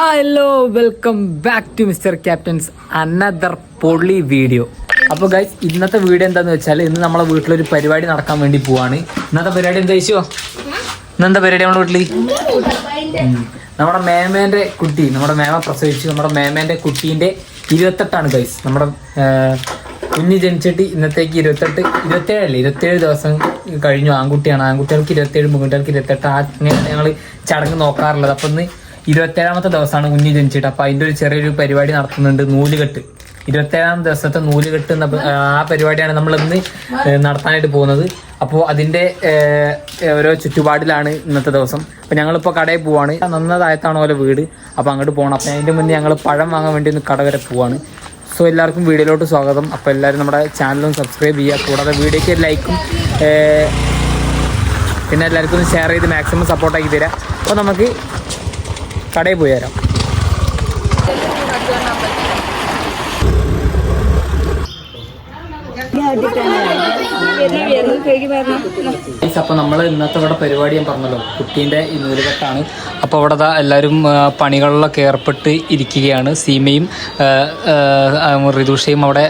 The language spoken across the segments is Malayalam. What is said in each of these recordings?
Hello welcome back to mister captain's another പൊള്ളി വീഡിയോ അപ്പോൾ ഗൈസ് ഇന്നത്തെ വീഡിയോ എന്താന്ന് വെച്ചാൽ ഇന്ന് നമ്മളെ വീട്ടിലൊരു പരിപാടി നടക്കാൻ വേണ്ടി പോവാണ്. ഇന്നത്തെ പരിപാടി എന്താ ചോദിച്ചോ ഇന്നെന്താ പരിപാടി നമ്മുടെ വീട്ടിൽ. നമ്മുടെ മേമേന്റെ കുട്ടി നമ്മുടെ മേമ പ്രസവിച്ചു. നമ്മുടെ മേമേന്റെ കുട്ടീന്റെ ഇരുപത്തെട്ടാണ് ഗൈസ് നമ്മുടെ കുഞ്ഞ് ജനിച്ചിട്ട് ഇന്നത്തേക്ക് ഇരുപത്തെട്ട് ഇരുപത്തേഴല്ലേ? ഇരുപത്തേഴ് ദിവസം കഴിഞ്ഞു. ആൺകുട്ടിയാണ്. ആൺകുട്ടികൾക്ക് ഇരുപത്തേഴ് പെൺകുട്ടികൾക്ക് ഇരുപത്തെട്ട്. ആ അങ്ങനെയാണ് ഞങ്ങൾ ചടങ്ങ് നോക്കാറുള്ളത്. അപ്പം ഇന്ന് ഇരുപത്തേഴാമത്തെ ദിവസമാണ് കുഞ്ഞ് ജനിച്ചിട്ട് അപ്പൊ അതിന്റെ ഒരു ചെറിയൊരു പരിപാടി നടത്തുന്നുണ്ട് നൂലുകെട്ട്. ഇരുപത്തേഴാം ദിവസത്തെ നൂലുകെട്ട് എന്ന ആ പരിപാടിയാണ് നമ്മൾ ഇന്ന് നടത്താനായിട്ട് പോകുന്നത്. അപ്പോൾ അതിന്റെ ഓരോ ചുറ്റുപാടിലാണ് ഇന്നത്തെ ദിവസം. അപ്പോൾ ഞങ്ങളിപ്പോൾ കടയിൽ പോവാണ്. നന്നതായത്താണ് ഓരോ വീട്? അപ്പോൾ അങ്ങോട്ട് പോകണം അപ്പോൾ അതിന്റെ മുന്നേ ഞങ്ങൾ പഴം വാങ്ങാൻ വേണ്ടി ഒന്ന് കട വരെ പോവാണ്. സോ എല്ലാവർക്കും വീഡിയോയിലോട്ട് സ്വാഗതം. അപ്പോൾ എല്ലാവരും നമ്മുടെ ചാനലും സബ്സ്ക്രൈബ് ചെയ്യുക. കൂടാതെ വീഡിയോയ്ക്ക് ലൈക്കും പിന്നെ എല്ലാവർക്കും ഷെയർ ചെയ്ത് മാക്സിമം സപ്പോർട്ടാക്കി തരാം അപ്പൊ നമുക്ക് കടയിൽ പോയി തരാം അപ്പൊ നമ്മൾ ഇന്നത്തെ ഇവിടെ പരിപാടി ഞാൻ പറഞ്ഞല്ലോ. കുട്ടീന്റെ നൂലുകെട്ടാണ്. അപ്പോൾ അവിടെ എല്ലാവരും പണികളിലൊക്കെ ഏർപ്പെട്ട് ഇരിക്കുകയാണ്. സീമയും റിതുഷയും അവിടെ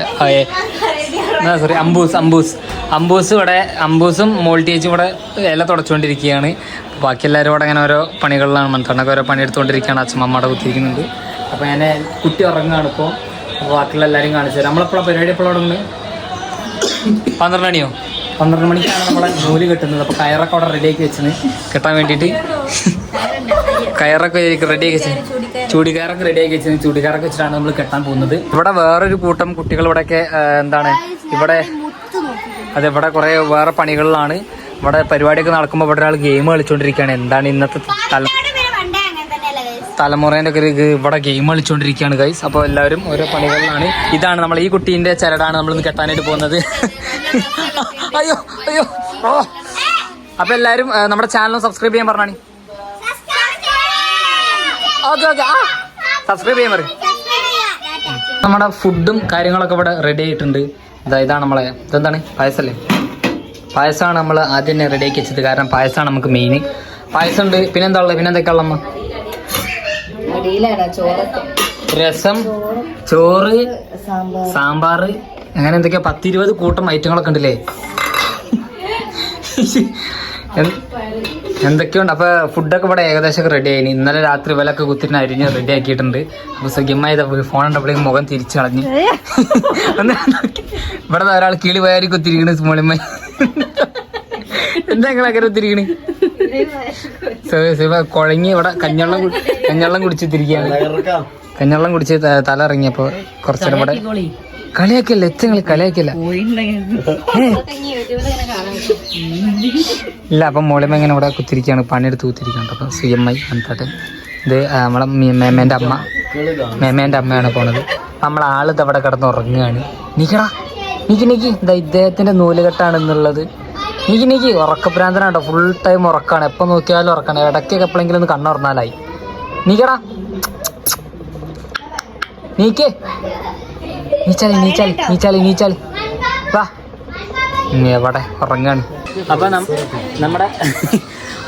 സോറി അംബൂസ് അംബൂസ് അംബൂസ് ഇവിടെ അംബൂസും മോൾട്ടേജും ഇവിടെ ഇല തുടച്ചുകൊണ്ടിരിക്കുകയാണ്. ബാക്കി എല്ലാവരും ഇവിടെ അങ്ങനെ ഓരോ പണികളിലാണ്. മൺതണ്ണൊക്കെ ഓരോ പണിയെടുത്തുകൊണ്ടിരിക്കുകയാണ്. അച്ഛമ്മയുടെ കുത്തിയിരിക്കുന്നുണ്ട്. അപ്പോൾ ഞാൻ കുട്ടി ഉറങ്ങുകയാണ് ഇപ്പോൾ അപ്പോൾ ബാക്കിയുള്ള എല്ലാവരും കാണിച്ചു തരാം. നമ്മളെപ്പോഴാണ് പരിപാടി എപ്പോഴാണ് പന്ത്രണ്ട് മണിയോ? പന്ത്രണ്ട് മണിക്കാണ് നമ്മളെ ജോലി കെട്ടുന്നത്. അപ്പോൾ കയറൊക്കെ അവിടെ റെഡിയാക്കി വെച്ചത് കെട്ടാൻ വേണ്ടിയിട്ട്. കയറൊക്കെ റെഡിയാക്കി വെച്ചു ചൂടിക്കാരൊക്കെ റെഡിയാക്കി വെച്ചത് ചൂടിക്കാരൊക്കെ വെച്ചിട്ടാണ് നമ്മൾ കെട്ടാൻ പോകുന്നത്. ഇവിടെ വേറൊരു കൂട്ടം കുട്ടികൾ ഇവിടെയൊക്കെ എന്താണ്? ഇവിടെ അതെ ഇവിടെ കുറേ വേറെ പണികളിലാണ്. ഇവിടെ പരിപാടിയൊക്കെ നടക്കുമ്പോൾ ഇവിടെ ഒരാൾ ഗെയിം കളിച്ചുകൊണ്ടിരിക്കുകയാണ് എന്താണ് ഇന്നത്തെ തല തലമുറേന്റെ ഒക്കെ ഇവിടെ ഗെയിം കളിച്ചുകൊണ്ടിരിക്കുകയാണ് ഗൈസ് അപ്പോൾ എല്ലാവരും ഓരോ പണികളിലാണ്. ഇതാണ് നമ്മൾ ഈ കുട്ടീന്റെ ചരടാണ് നമ്മളിന്ന് കെട്ടാനായിട്ട് പോകുന്നത്. അയ്യോ അയ്യോ. ഓ. അപ്പോൾ എല്ലാവരും നമ്മുടെ ചാനൽ സബ്സ്ക്രൈബ് ചെയ്യാൻ പറഞ്ഞാണി. ഓക്കെ ഓക്കെ ആ സബ്സ്ക്രൈബ് ചെയ്യാൻ പറയും. നമ്മുടെ ഫുഡും കാര്യങ്ങളൊക്കെ ഇവിടെ റെഡി ആയിട്ടുണ്ട്. ഇതാ ഇതാണ് നമ്മളെ ഇതെന്താണ്? പായസമല്ലേ പായസമാണ് നമ്മൾ ആദ്യം തന്നെ റെഡിയാക്കി വെച്ചത്. കാരണം പായസമാണ് നമുക്ക് മെയിൻ പായസം ഉണ്ട് പിന്നെന്താ ഉള്ളത്? പിന്നെന്തൊക്കെ ഉള്ളമ്മ രസം ചോറ് സാമ്പാർ. അങ്ങനെ എന്തൊക്കെയാ? പത്തിരുപത് കൂട്ടം ഐറ്റങ്ങളൊക്കെ ഉണ്ടല്ലേ? എന്തൊക്കെയുണ്ട്? അപ്പൊ ഫുഡൊക്കെ ഇവിടെ ഏകദേശം റെഡി ആയി ഇന്നലെ രാത്രി വിലൊക്കെ കുത്തിട്ട് അരിഞ്ഞ് റെഡി ആക്കിയിട്ടുണ്ട്. അപ്പൊ സുഖമായി ഫോൺ ഉണ്ടപ്പോഴേക്കും മുഖം തിരിച്ചു കളഞ്ഞ്. ഇവിടെ ഒരാൾ കിളി പോയാൽ കുത്തിരിക്കണ് സ്മോളിമ്മ എന്താ നിങ്ങളങ്ങനെ കുത്തിരിക്കണ്? സ- ശിവ കുഴങ്ങി ഇവിടെ കഞ്ഞെള്ളം കഞ്ഞള്ളം കുടിച്ചിരിക്കുകയാണ് കഞ്ഞെള്ളം കുടിച്ച് ത- തല ഇറങ്ങിയപ്പോ കുറച്ചേരം ഇവിടെ കളിയാക്കിയല്ല? എച്ചങ്ങൾ കളിയാക്കിയല്ല? ഏ. ഇല്ല അപ്പം മോളിമ ഇങ്ങനെ ഇവിടെ കുത്തിരിക്കുകയാണ്. പണിയെടുത്ത് കുത്തിരിക്കുകയാണ്. അപ്പം ഐ എന്നിട്ട് ഇത് നമ്മളെ മേമേന്റെ അമ്മ. മേമേന്റെ അമ്മയാണ് പോണത്. നമ്മളെ ആൾ അവിടെ കിടന്ന് ഉറങ്ങുകയാണ്. നീക്കടാ. നീക്കി നീക്കി. ഇതാ ഇദ്ദേഹത്തിന്റെ നൂലുകെട്ടാണ് എന്നുള്ളത് നീക്കി നീക്കി. ഉറക്കഭ്രാന്തനാട്ടോ ഫുൾ ടൈം ഉറക്കാണ്. എപ്പോൾ നോക്കിയാലും ഉറക്കാണ്. ഇടയ്ക്കൊക്കെ എപ്പോഴെങ്കിലും ഒന്ന് കണ്ണുറന്നാലായി. നീക്കടാ. നീക്കേ. നീച്ചാലി നീച്ചാലി നീച്ചാലി നീച്ചാലി വാ. എവിടെ? ഉറങ്ങാണ്. അപ്പൊ നമ്മുടെ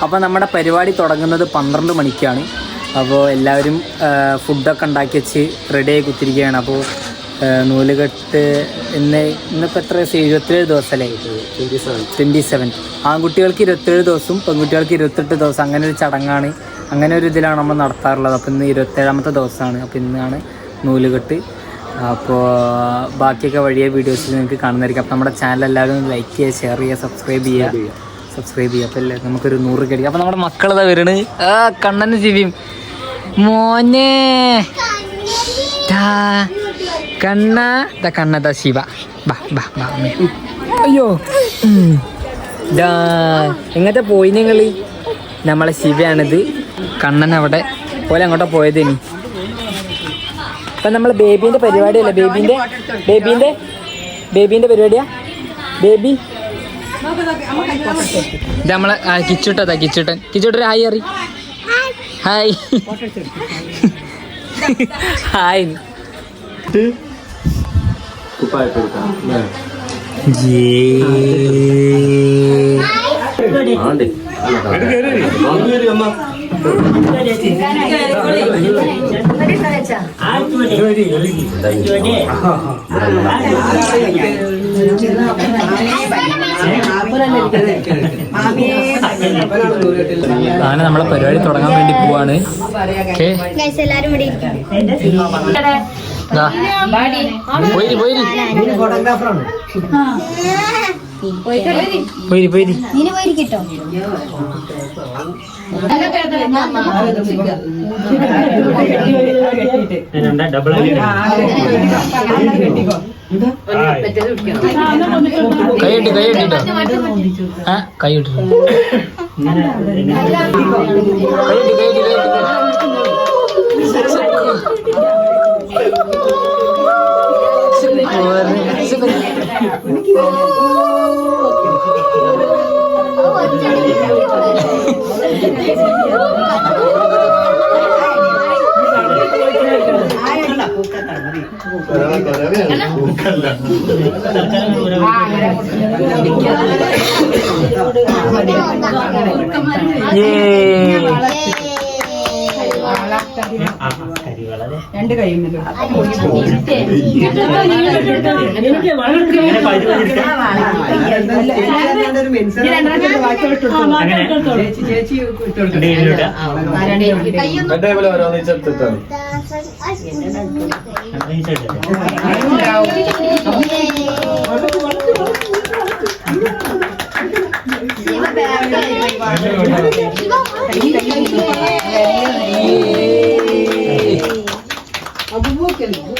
അപ്പൊ നമ്മുടെ പരിപാടി തുടങ്ങുന്നത് പന്ത്രണ്ട് മണിക്കാണ്. അപ്പോൾ എല്ലാവരും ഫുഡൊക്കെ ഉണ്ടാക്കി വെച്ച് റെഡിയായി കുത്തിരിക്കുകയാണ്. അപ്പോൾ നൂലുകെട്ട് ഇന്ന് ഇന്നിപ്പോൾ എത്ര ദിവസം? എഴുപത്തേഴ് ദിവസമല്ലേ ട്വന്റി സെവൻ ആൺകുട്ടികൾക്ക് ഇരുപത്തേഴ് ദിവസവും പെൺകുട്ടികൾക്ക് ഇരുപത്തെട്ട് ദിവസം അങ്ങനെ ഒരു ചടങ്ങാണ്. അങ്ങനെ ഒരു ഇതിലാണ് നമ്മൾ നടത്താറുള്ളത്. അപ്പോൾ ഇന്ന് ഇരുപത്തേഴാമത്തെ ദിവസമാണ്. അപ്പോൾ ഇന്നാണ് നൂലുകെട്ട്. അപ്പോൾ ബാക്കിയൊക്കെ വഴിയെ വീഡിയോസ് നിങ്ങൾക്ക് കാണുന്നതായിരിക്കും. അപ്പോൾ നമ്മുടെ ചാനൽ എല്ലാവരും ലൈക്ക് ചെയ്യുക ഷെയർ ചെയ്യുക സബ്സ്ക്രൈബ് ചെയ്യുക. സബ്സ്ക്രൈബ് ചെയ്യുക. അപ്പോൾ നമുക്കൊരു നൂറ് കടിക്കുക അപ്പോൾ നമ്മുടെ മക്കളതാ വരണ്. ആ കണ്ണന് ജീവിയും മോനെ. കണ്ണ. ദ കണ്ണ ദ ശിവ. ബാ ബാ. അയ്യോ. എങ്ങനത്തെ പോയി നിങ്ങൾ നമ്മളെ ശിവയാണിത്. കണ്ണൻ അവിടെ പോലെ അങ്ങോട്ടാ പോയത് ഇനി അപ്പൊ നമ്മൾ ബേബീന്റെ പരിപാടിയല്ലേ ബേബീന്റെ ബേബീന്റെ ബേബീന്റെ പരിപാടിയാ ബേബി ഇത് നമ്മളെ കിച്ചുട്ടതാ കിച്ചുട്ടൻ കിച്ചുട്ടൻ ഹായ് അറി ഹായ് ഹായ് ജേ അമ്മ അങ്ങനെ നമ്മളെ പരിപാടി തുടങ്ങാൻ വേണ്ടി പോവാണ്. പോയി പോയി. എല്ലാരും പോയി പോയിരി നീന് പോയിരിക്കട്ടോ. കൈ ഇട്ട് കൈ ഇട്ടിട്ടോ ആ കൈ ഇട്ടു. കൈ ഇട്ട് കൈ ഇട്ട് കൈ ഇട്ട് രണ്ട് കൈമിലും ചേച്ചി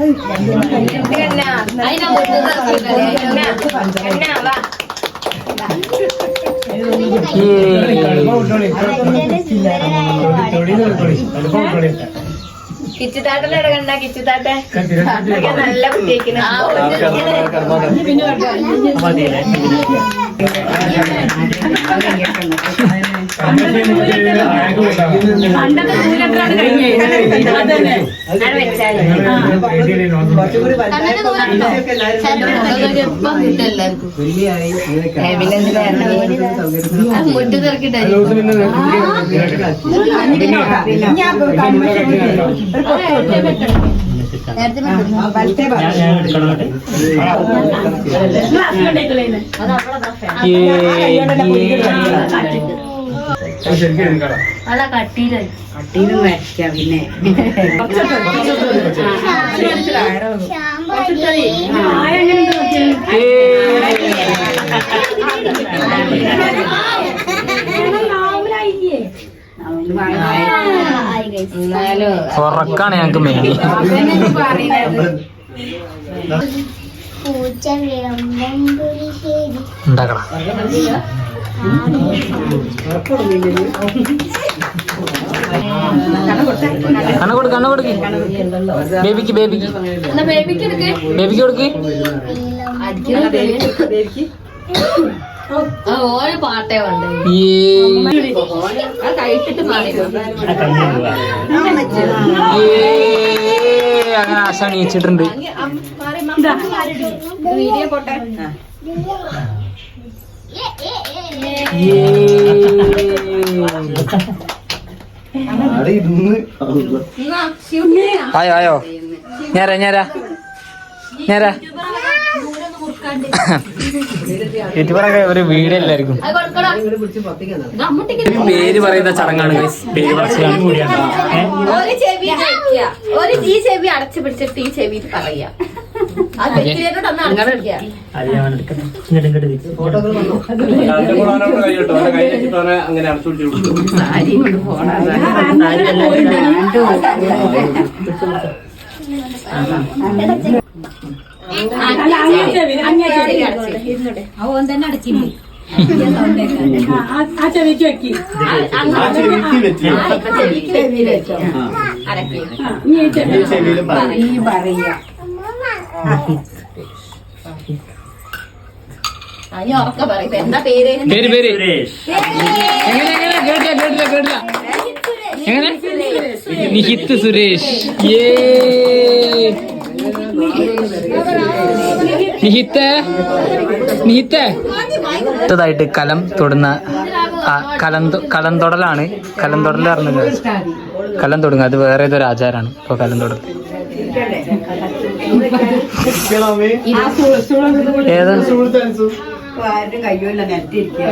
ചേച്ചി കണ്ട നിവേദ്യ നല്ല ഇടകണ്ട കിച്ചുതാട്ടെ നല്ല കുട്ടിയേക്കിന് കുറച്ചുകൂടി പഞ്ചായത്ത് കട്ടിയിലായി പിന്നെ. ഉറക്കാണ് ഞങ്ങക്ക് മെയിൻ പുളിശ്ശേരി ഉണ്ടാക്കണം. കണ്ണ കൊടുക്ക് കണ്ണ കൊടുക്ക്. ബേബിക്ക് ബേബിക്ക്. എന്നാ ബേബിക്ക് എടുക്ക്. ബേബിക്ക് കൊടുക്ക്. പാട്ടേ അങ്ങനെ ആശ എണീച്ചിട്ടുണ്ട് വീഡിയോ പോട്ടെ. ആയോ ആയോ. ഞാരാ ഞാരാ. ഞാരാ. യൂട്യൂബറൊക്കെ ഒരു വീഡിയോ എല്ലാവർക്കും അത് കൊടുക്കടാ അമ്മട്ടിക്ക് ഒരു പേര് പറയുന്ന ചടങ്ങാണ്. പേര് പറച്ചിലാണ് ഒരു ചെവി ഒരു ഈ ചെവി അടച്ചു പിടിച്ചിട്ട് ഈ ചെവി പറയാ. അങ്ങനെ അവൻ തന്നെ ആ ഈ പറയാ. അതിന് ഉറക്ക പറയും. എന്താ പേര്? പേര് പേര്. എങ്ങനെ എങ്ങനെ? കേട്ടില്ല കേട്ടില്ല കേട്ടില്ല. എങ്ങനെ? നിഹിത്ത് സുരേഷ്. ഏ നിഹിത്ത്? നിഹിത്ത്? അടുത്തതായിട്ട് കലം തൊടുന്ന ആ, കലം കലം തൊടലാണ്. കലം തൊടൽ പറഞ്ഞത് കലം തൊടുങ്ങുക അത് വേറെ ഏതൊരു ആചാരമാണ് ഇപ്പോൾ കലം തൊടൽ ആരും കയ്യൂല നെറ്റിരിക്കുക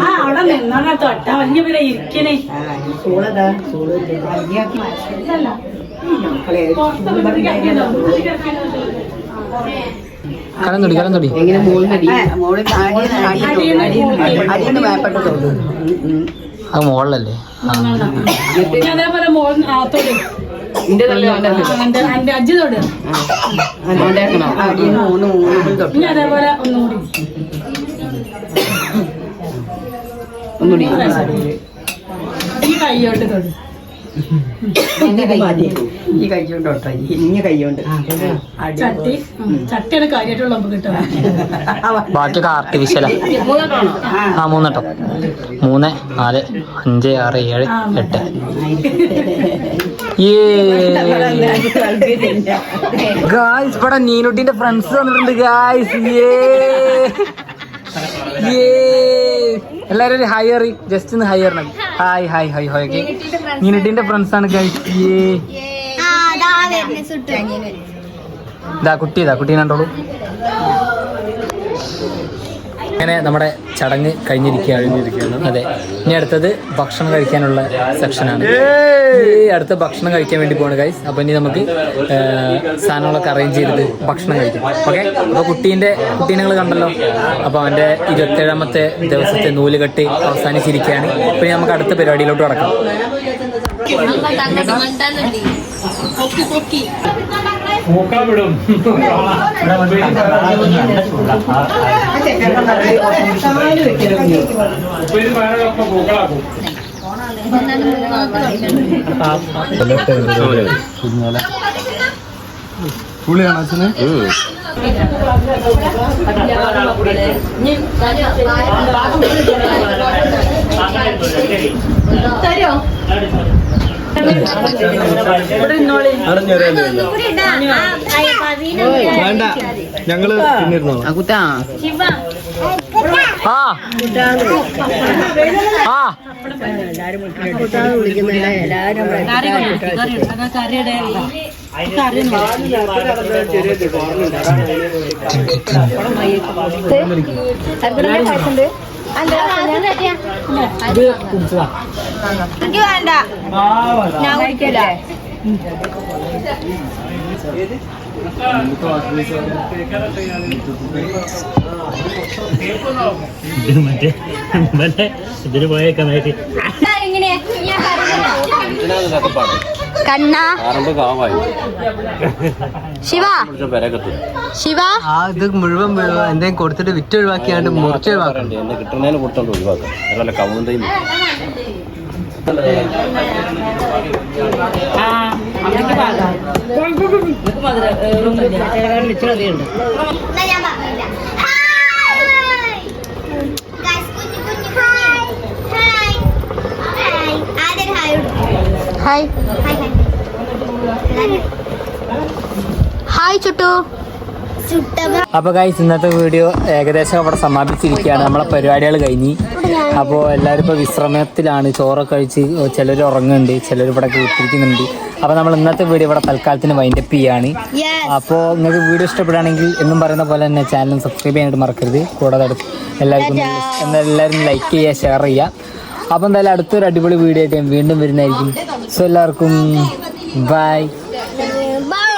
ആ അവിടെ നിന്നാ തൊട്ട വലിയ പേരെ ഇരിക്കണേ. സൂളതാ സൂൾ ഭംഗിയാക്കി മക്കളെ കലം തൊടി കലം തൊടി. എങ്ങനെ മോൾ മോൾ അടിയെന്ന് ഭയപ്പെട്ടു തോന്നുന്നു അത് മുകളിലല്ലേ ആ. ഇനി അതേപോലെ മൂന്ന് മൂന്ന് തൊട്ടു. അതേപോലെ ഒന്നുകൂടി. ഒന്നുകൂടി. ഈ കൈയോട്ട് തൊട്. ഈ കൈ കൊണ്ട് കൈ കൊണ്ട് ചട്ടി ഉം, ചട്ടിയാണ് കാര്യമായിട്ടുള്ള നമുക്ക് കിട്ടുക ബാക്കിയൊക്കെ ആർട്ടിഫിഷ്യലാ ആ. മൂന്നെട്ടോ മൂന്ന് നാല് അഞ്ച് ആറ് ഏഴ് എട്ട്. ഗായ്സ് ഇവിടെ നീനുട്ടിന്റെ ഫ്രണ്ട്സ് വന്നിട്ടുണ്ട് ഗായ്സ് എല്ലാരും ഒരു അറി ജസ്റ്റ് ഒന്ന് higher hi hi hi hi okay നീനുട്ടിന്റെ friends ആണ് ഇതാ കുട്ടി ഇതാ കുട്ടീനെ കണ്ടോളൂ. അങ്ങനെ നമ്മുടെ ചടങ്ങ് കഴിഞ്ഞിരിക്കുകയാണ്. അതെ. ഇനി അടുത്തത് ഭക്ഷണം കഴിക്കാനുള്ള സെക്ഷനാണ്. ഈ അടുത്ത ഭക്ഷണം കഴിക്കാൻ വേണ്ടി പോകണം ഗൈസ് അപ്പൊ ഇനി നമുക്ക് സാധനങ്ങളൊക്കെ അറേഞ്ച് ചെയ്തിട്ട് ഭക്ഷണം കഴിക്കാം. ഓക്കെ അപ്പൊ കുട്ടീന്റെ കുട്ടീനെ നിങ്ങൾ കണ്ടല്ലോ? അപ്പൊ അവന്റെ ഇരുപത്തേഴാമത്തെ ദിവസത്തെ നൂലുകെട്ട് അവസാനിച്ചിരിക്കുകയാണ്. അപ്പൊ ഇനി നമുക്ക് അടുത്ത പരിപാടിയിലോട്ട് കടക്കാം. തരോ അച്ഛന് ഇന്നോളി വേണ്ട. ഞങ്ങൾ പിന്നിരുന്നോ കുത്താ. ആ. ആ. ഇത് കുടിച്ചതാ. എനിക്ക് വേണ്ട. ഞാൻ കുടിക്കില്ല. മറ്റേ ഇതിന് പോയേക്കാനായിട്ട് ഇങ്ങനെ ഞാൻ കണ്ണ. ശിവ. ശിവ. ആ ഇത് മുഴുവൻ എന്തെങ്കിലും കൊടുത്തിട്ട് വിറ്റ് ഒഴിവാക്കിയാണ്ട് മുറിച്ച് ഒഴിവാക്കാം അതല്ല കൗണ്ടയും എന്നാ ഞാൻ പറഞ്ഞില്ല ഹായ് ഗൈസ് കുഞ്ഞു കുഞ്ഞു ഹായ് ഹായ് ഹായ് ആദ്യം ഹായ് ഹായ് ഹായ് ചുട്ടു. അപ്പൊ അപ്പോൾ ഗൈസ് ഇന്നത്തെ വീഡിയോ ഏകദേശം അവിടെ സമാപിച്ചിരിക്കുകയാണ്. നമ്മളെ പരിപാടികൾ കഴിഞ്ഞ്. അപ്പോൾ എല്ലാവരും ഇപ്പോൾ വിശ്രമത്തിലാണ്. ചോറൊക്കെ കഴിച്ച് ചിലർ ഉറങ്ങുന്നുണ്ട് ചിലർ ഇവിടെ വീട്ടിരിക്കുന്നുണ്ട് അപ്പോൾ നമ്മൾ ഇന്നത്തെ വീഡിയോ ഇവിടെ തൽക്കാലത്തിന് വൈൻഡപ്പ് ചെയ്യാണ്. അപ്പോൾ നിങ്ങൾക്ക് വീഡിയോ ഇഷ്ടപ്പെടുകയാണെങ്കിൽ എന്നും പറയുന്ന പോലെ തന്നെ ചാനൽ സബ്സ്ക്രൈബ് ചെയ്യാനായിട്ട് മറക്കരുത്. കൂടാതെ അടുത്ത് എല്ലാവർക്കും എല്ലാവരും ലൈക്ക് ചെയ്യുക ഷെയർ ചെയ്യുക. അപ്പോൾ എന്തായാലും അടുത്തൊരു അടിപൊളി വീഡിയോ ആയിട്ട് ഞാൻ വീണ്ടും വരുന്നതായിരിക്കും. സോ എല്ലാവർക്കും ബൈ ബൈ